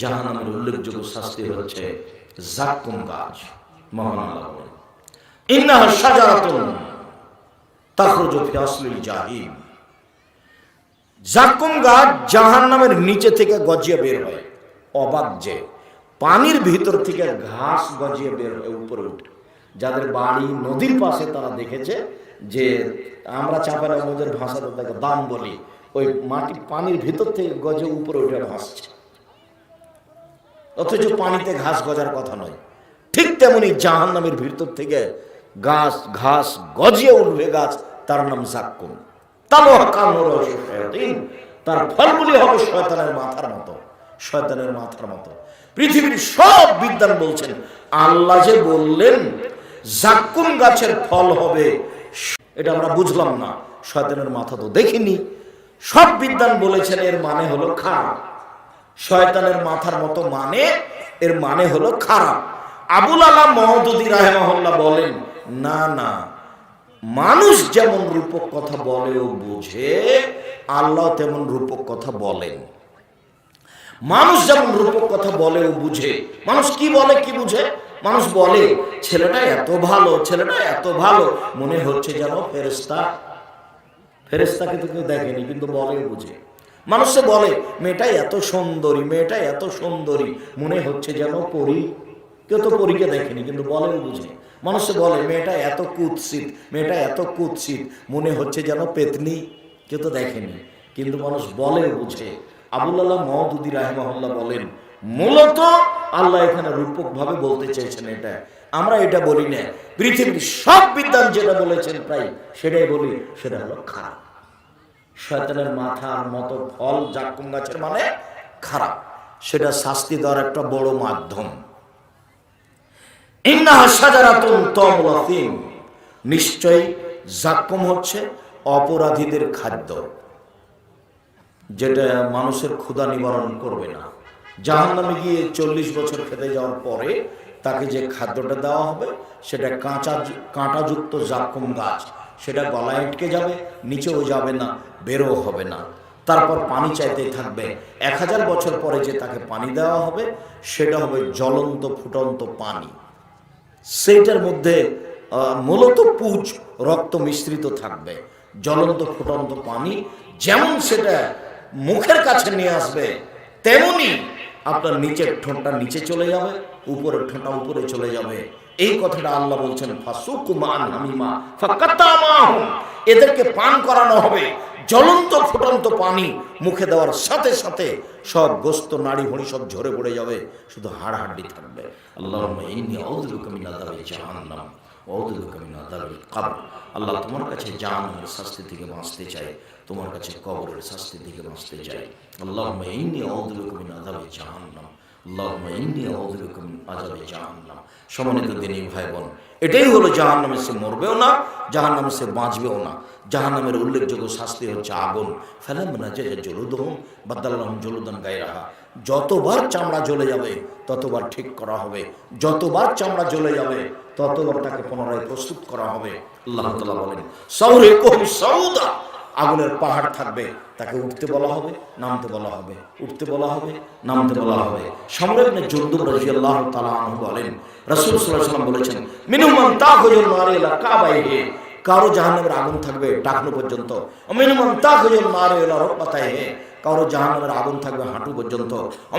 জাহান্নামের উল্লেখযোগ্য শাস্তি হচ্ছে জাক্কুম গাছ মহান আল্লাহ বলেন ইন্নাহা শাজারাতুন তাখরুজু ফি আসলিল জাহিম। জাক্কুম গাছ জাহান্নামের নিচে থেকে গজিয়ে বের হয়, অবাক যে পানির ভিতর থেকে ঘাস গজিয়ে বের হয় উপরে উঠে। যাদের বাড়ি নদীর পাশে তারা দেখেছে যে আমরা চাপালে আমাদের ভাষাতে তাকে দাম বলি, ওই মাটি পানির ভিতর থেকে গজে উপরে উঠে ভাসছে। অথচ পানিতে ঘাস গজার কথা নয়। ঠিক তেমনি জাহান নামের ভিতর থেকে গাছ ঘাস গজিয়ে উঠবে গাছ তার নাম জাক্কুম। তার ফলগুলি হবে শয়তানের মাথার মতো শয়তানের মাথার মতো। পৃথিবীর সব বিদ্যান বলছেন আল্লাহ যে বললেন জাক্কুম গাছের ফল হবে এটা আমরা বুঝলাম না শয়তানের মাথা তো দেখিনি। সব বিদ্যান বলেছেন এর মানে হলো খারাপ। শয়তানের মাথার মতো মানে এর মানে হলো খারাপ। আবুল আলাম মহদুদি রাহেমাহুল্লাহ বলেন, না না, মানুষ যেমন রূপক কথা বলে ও বুঝে, আল্লাহ তেমন রূপক কথা বলেন। মানুষ যেমন রূপক কথা বলে ও বুঝে, মানুষ কি বলে, কি বুঝে? মানুষ বলে, ছেলেটা এত ভালো, ছেলেটা এত ভালো। মনে হচ্ছে যেন ফেরেস্তা ফেরেস্তাকে তো কেউ দেখেনি, কিন্তু বলে বুঝে। মানুষে বলে, মেয়েটা এত সুন্দরী, মেয়েটা এত সুন্দরী। মনে হচ্ছে যেন পরি, কেউ তো পরীকে দেখেনি, কিন্তু বলে ও বুঝে। মানুষে বলে, মেয়েটা এত কুৎসিত, মেয়েটা এত কুৎসিত। মনে হচ্ছে যেন পেতনি, কেউ তো দেখেনি, কিন্তু মানুষ বলে বুঝে। আবুল্লাহ মহদুদি রাহেমহল্লা বলেন, মূলত আল্লাহ এখানে রূপক ভাবে বলতে চেয়েছেন এটা। আমরা এটা বলি না। পৃথিবীর সব বিদ্যান যেটা বলেছেন প্রায় সেটাই বলি, সেটা হলো খারাপ। শয়তানের মাথার মতো ফল জাক্কুম গাছের মানে খারাপ। সেটা শাস্তি দেওয়ার একটা বড় মাধ্যম। নিশ্চয়ই জাক্কুম হচ্ছে অপরাধীদের খাদ্য, যেটা মানুষের ক্ষুধা নিবারণ করবে না। জাহান নামে গিয়ে চল্লিশ বছর খেতে যাওয়ার পরে তাকে যে খাদ্যটা দেওয়া হবে, সেটা কাঁচা কাঁটাযুক্ত জাক্কুম গাছ। সেটা গলায় আটকে যাবে নিচেও যাবে না বেরো হবে না। তারপর পানি চাইতেই থাকবে। এক হাজার বছর পরে যে তাকে পানি দেওয়া হবে সেটা হবে জ্বলন্ত ফুটন্ত পানি। সেইটার মধ্যে মূলত পুজ রক্ত মিশ্রিত থাকবে। জ্বলন্ত ফুটন্ত পানি যেমন সেটা মুখের কাছে নিয়ে আসবে তেমনি আপনার নিচের ঠোঁটটা নিচে চলে যাবে উপরের ঠোঁটটা উপরে চলে যাবে। এই কথাটা আল্লাহ বলছেন এদেরকে পান করানো হবে, জ্বলন্ত ফুটন্ত পানি মুখে দেওয়ার সাথে সাথে সব গোস্ত, নাড়ি ভড়ি সব ঝরে পড়ে যাবে, শুধু হাড় হাড্ডি থাকবে আল্লাহ আল্লাহ তোমার কাছে জাহান্নামের শাস্তি থেকে বাঁচতে চাই তোমার কাছে কবরের শাস্তি থেকে বাঁচতে চাই আল্লাহ জাহান্নাম। উল্লেখযোগ্য শাস্তি হচ্ছে আগুন। জলুদান গায়ে যতবার চামড়া জ্বলে যাবে, ততবার ঠিক করা হবে। যতবার চামড়া জ্বলে যাবে, ততবার তাকে পুনরায় প্রস্তুত করা হবে। আল্লাহ বলেন আগুনের পাহাড় থাকবে, তাকে উঠতে বলা হবে, নামতে বলা হবে, উঠতে বলা হবে, নামতে বলা হবে। সম্রাট জুন্দুব রাদিয়াল্লাহু তাআলা আনহু বলেন, রাসূল ওয়াসাল্লাম বলেছেন মিনুমান তাখুজুল নারে লা কাবাইহি কারও জাহান্নামের আগুন থাকবে টাকনো পর্যন্ত। মিনুমান তাখুজুল নারে লা রকবাতাইহি কারও জাহান্নামের আগুন থাকবে হাঁটু পর্যন্ত।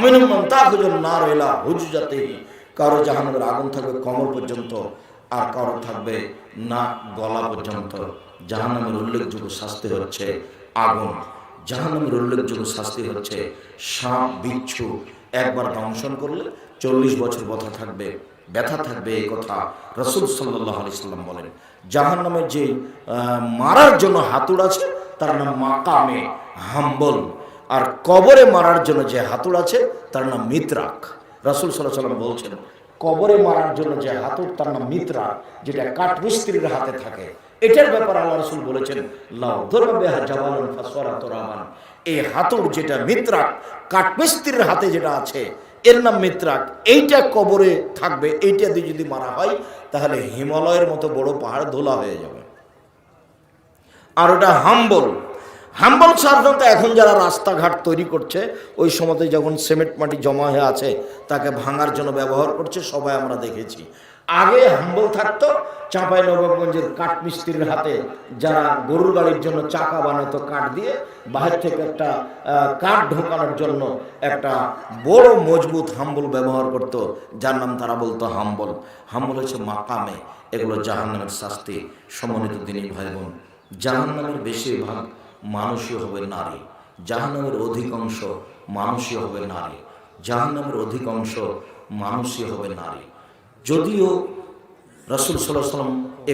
মিনুমান তাখুজুল নারে লা হুজজাতিহি কারও জাহান্নামের আগুন থাকবে কমর পর্যন্ত। আর কারও থাকবে না, গলা পর্যন্ত। জাহান্নামের উল্লেখযোগ্য শাস্তি হচ্ছে আগুন। জাহান্নামের উল্লেখযোগ্য শাস্তি হচ্ছে সাপ, বিচ্ছু। একবার দংশন করলে চল্লিশ বছর ব্যথা থাকবে ব্যথা থাকবে এই কথা রসুল সাল্লাহ আলি সাল্লাম বলেন। জাহান্নামের যে মারার জন্য হাতুড় আছে, তার নাম মাকামে হাম্বল। আর কবরে মারার জন্য যে হাতুড় আছে, তার নাম মিত্রাক। রাসুল সাল্লাহ সাল্লাম বলছেন কবরে মারার জন্য যে হাতুড় তার নাম মিত্রা যেটা কাঠমিস্ত্রির হাতে থাকে, এটার ব্যাপারে আল্লাহ রসুল বলেছেন এই হাতুড় যেটা মিত্রাক, কাঠমিস্ত্রির হাতে যেটা আছে, এর নাম মিত্রাক। এইটা কবরে থাকবে, এইটা দিয়ে যদি মারা হয়, তাহলে হিমালয়ের মতো বড় পাহাড় ধোলা হয়ে যাবে। আর ওটা হাম্বল। হাম্বল সাধারণত এখন যারা রাস্তাঘাট তৈরি করছে, ওই সময়তে যখন সিমেন্ট মাটি জমা হয়ে আছে, তাকে ভাঙার জন্য ব্যবহার করছে, সবাই আমরা দেখেছি। আগে হাম্বল থাকতো চাঁপাই নবাবগঞ্জের কাঠ মিস্ত্রির হাতে যারা গরুর গাড়ির জন্য চাকা বানাতো কাঠ দিয়ে, বাহির থেকে একটা কাঠ ঢোকানোর জন্য একটা বড় মজবুত হাম্বল ব্যবহার করত, যার নাম তারা বলতো হাম্বল। হাম্বল হচ্ছে মাকামে, এগুলো জাহান্নামের শাস্তি, সমন্বিত দিনী ভাই বোন জাহান্নামের বেশিরভাগ মানুষই হবে নারী। জাহান্নামের অধিকাংশ মানুষই হবে নারী। জাহান্নামের অধিকাংশ মানুষই হবে নারী। যদিও রসুল সাল্লাহ সাল্লাম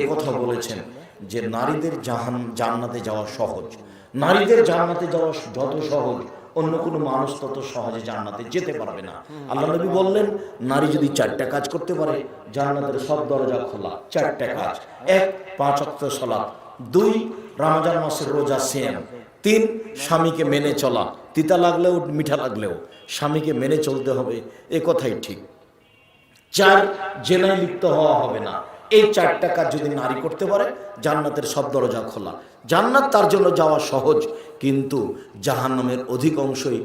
কথা বলেছেন যে নারীদের জাহান জান্নাতে যাওয়া সহজ। নারীদের জান্নাতে যাওয়া যত সহজ, অন্য কোনো মানুষ তত সহজে জান্নাতে যেতে পারবে না। আল্লাহ নবী বললেন, নারী যদি চারটা কাজ করতে পারে, জান্নাতের সব দরজা খোলা, চারটা কাজ। এক, পাঁচ অক্ত সলাপ দুই রমজান মাসের রোজা সেম। তিন, স্বামীকে মেনে চলা। তিতা লাগলেও, মিঠা লাগলেও স্বামীকে মেনে চলতে হবে, এ কথাই ঠিক। চার, জেনায় লিপ্ত হওয়া হবে না। এই চারটা কাজ যদি নারী করতে পারে, জান্নাতের সব দরজা খোলা। জান্নাত তার জন্য যাওয়া সহজ, কিন্তু জাহান্নামের অধিকাংশই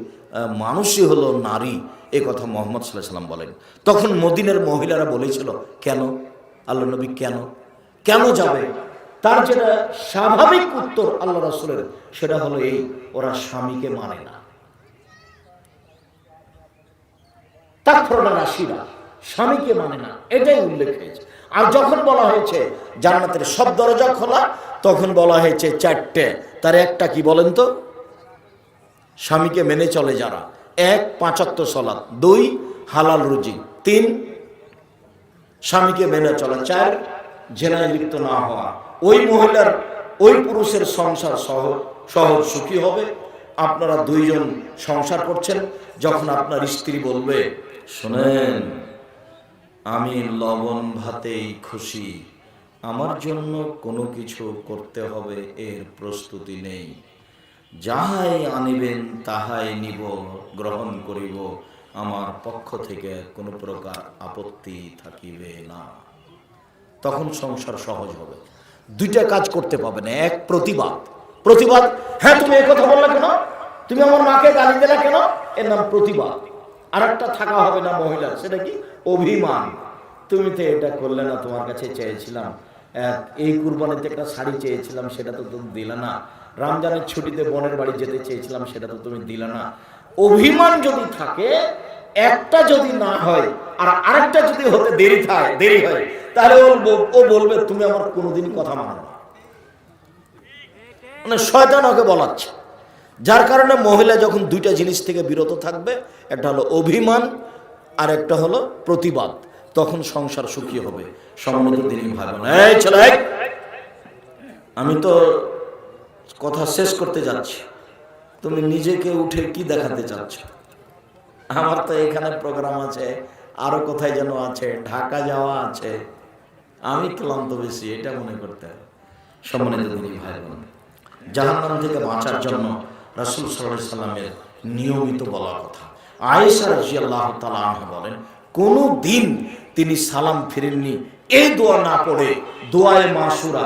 মানুষই হলো নারী, এ কথা মোহাম্মদ সাল্লাহ সাল্লাম বলেন। তখন মদিনের মহিলারা বলেছিল, কেন? আল্লাহ নবী, কেন? কেন যাবে? তার যেটা স্বাভাবিক উত্তর আল্লাহ রসুলের সেটা হলো এই ওরা স্বামীকে মানে না। তাৎপর্য রাশিরা স্বামীকে মানে না এটাই উল্লেখ হয়েছে। আর যখন বলা হয়েছে জান্নাতের সব দরজা খোলা তখন বলা হয়েছে চারটে। তার একটা কি বলেন তো? স্বামীকে মেনে চলে যারা। এক পাঁচাত্ত সলাৎ দুই হালাল রুজি। তিন স্বামীকে মেনে চলা। চার জেনায় লিপ্ত না হওয়া। ওই মহিলার, ওই পুরুষের সংসার সহ, সহজ সুখী হবে। আপনারা দুইজন সংসার করছেন, যখন আপনার স্ত্রী বলবে, শোনেন, আমি লবণ ভাতেই খুশি। আমার জন্য কোনো কিছু করতে হবে, এর প্রস্তুতি নেই। যাহাই আনিবেন, তাহাই নিব, গ্রহণ করিব। আমার পক্ষ থেকে কোনো প্রকার আপত্তি থাকিবে না। তখন সংসার সহজ হবে। দুইটা কাজ করতে পাবে না, এক প্রতিবাদ। প্রতিবাদ হ্যাঁ তুমি এই কথা বললে কেন? তুমি আমার মাকে গালি দিলে কেন? এর নাম প্রতিবাদ। আর একটা থাকা হবে না মহিলার সেটা কি? অভিমান। তুমি তো এটা করলে না, তোমার কাছে চেয়েছিলাম। এই কুরবানিতে একটা শাড়ি চেয়েছিলাম, সেটা তো তুমি দিলে না। রমজানের ছুটিতে বোনের বাড়ি যেতে চেয়েছিলাম, সেটা তো তুমি দিলে না। অভিমান যদি থাকে, একটা যদি না হয়, আর আরেকটা যদি হতে দেরি থাকে দেরি হয়, তাহলে ও বলবে, তুমি আমার কোনোদিন কথা মানো মানে শয়তান ওকে বলাচ্ছে। যার কারণে মহিলা যখন দুইটা জিনিস থেকে বিরত থাকবে, একটা হলো অভিমান, আর একটা হলো প্রতিবাদ, তখন সংসার সুখী হবে। ছেলে আমি তো কথা শেষ করতে যাচ্ছি। তুমি নিজেকে উঠে কি দেখাতে চাচ্ছ? আমার তো এখানে প্রোগ্রাম আছে, আরও কোথায় যেন আছে, ঢাকা যাওয়া আছে। আমি ক্লান্ত বেশি, এটা মনে করতে সম্মানিত দিনী ভাই জাহান্নাম থেকে বাঁচার জন্য রাসূল সাল্লামের নিয়মিত বলা কথা। আয়েশা বলেন কোন দিন তিনি সালাম ফিরেননি। এই দোয়া না পড়ে দোয়ায়ে মাসুরা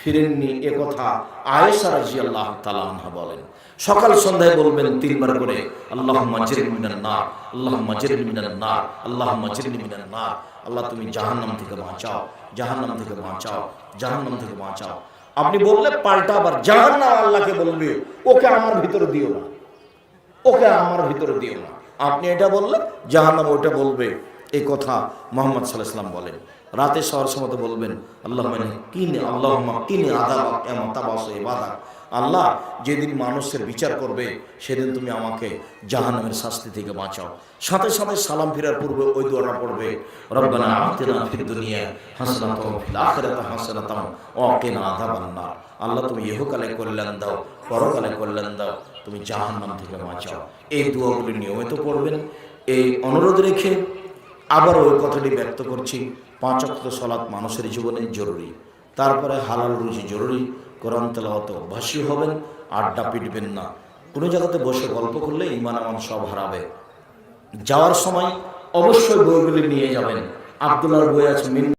ফিরেননি এ কথা আয়েশা রাদিয়াল্লাহু তাআলা আনহা বলেন। সকাল সন্ধ্যায় বলবেন তিনবার করে, আল্লাহুম্মা জিরনি মিনান নার, আল্লাহুম্মা জিরনি মিনান নার, আল্লাহুম্মা জিরনি মিনান নার। আল্লাহ, তুমি জাহান্নাম থেকে বাঁচাও, জাহান্নাম থেকে বাঁচাও, জাহান্নাম থেকে বাঁচাও। আপনি বললে পাল্টা, আবার জাহান্নাম আল্লাহকে বলবে, ওকে আমার ভিতরে দিও না, ওকে আমার ভিতরে দিও না। আপনি এটা বললে, জাহান্নাম ওইটা বলবে। এই কথা মোহাম্মদ সাল্লাহ বলেন। রাতে শহর সময় বলবেন, আল্লাহ মানে কিনে আল্লাহ কিনে আদাব এমন আল্লাহ যেদিন মানুষের বিচার করবে, সেদিন তুমি আমাকে জাহান্নামের শাস্তি থেকে বাঁচাও। সাথে সাথে সালাম ফেরার পূর্বে ওই দোয়াটা পড়বে, রব্বানা আল্লাহ তুমি ইহকালে কল্যাণ দাও, পরকালে কল্যাণ দাও, তুমি জাহান্নাম থেকে বাঁচাও। এই দোয়াগুলি নিয়মিত পড়বেন, এই অনুরোধ রেখে আবার ওই কথাটি ব্যক্ত করছি। পাঁচ অক্ত সলাৎ মানুষের জীবনে জরুরি। তারপরে হালাল রুজি জরুরি, কোরআন তেলাওয়াত অভ্যাসী হবেন, আড্ডা পিটবেন না। কোনো জায়গাতে বসে গল্প করলে ইমান আমান সব হারাবে। যাওয়ার সময় অবশ্যই বইগুলি নিয়ে যাবেন। আবদুল্লাহর বই আছে মিন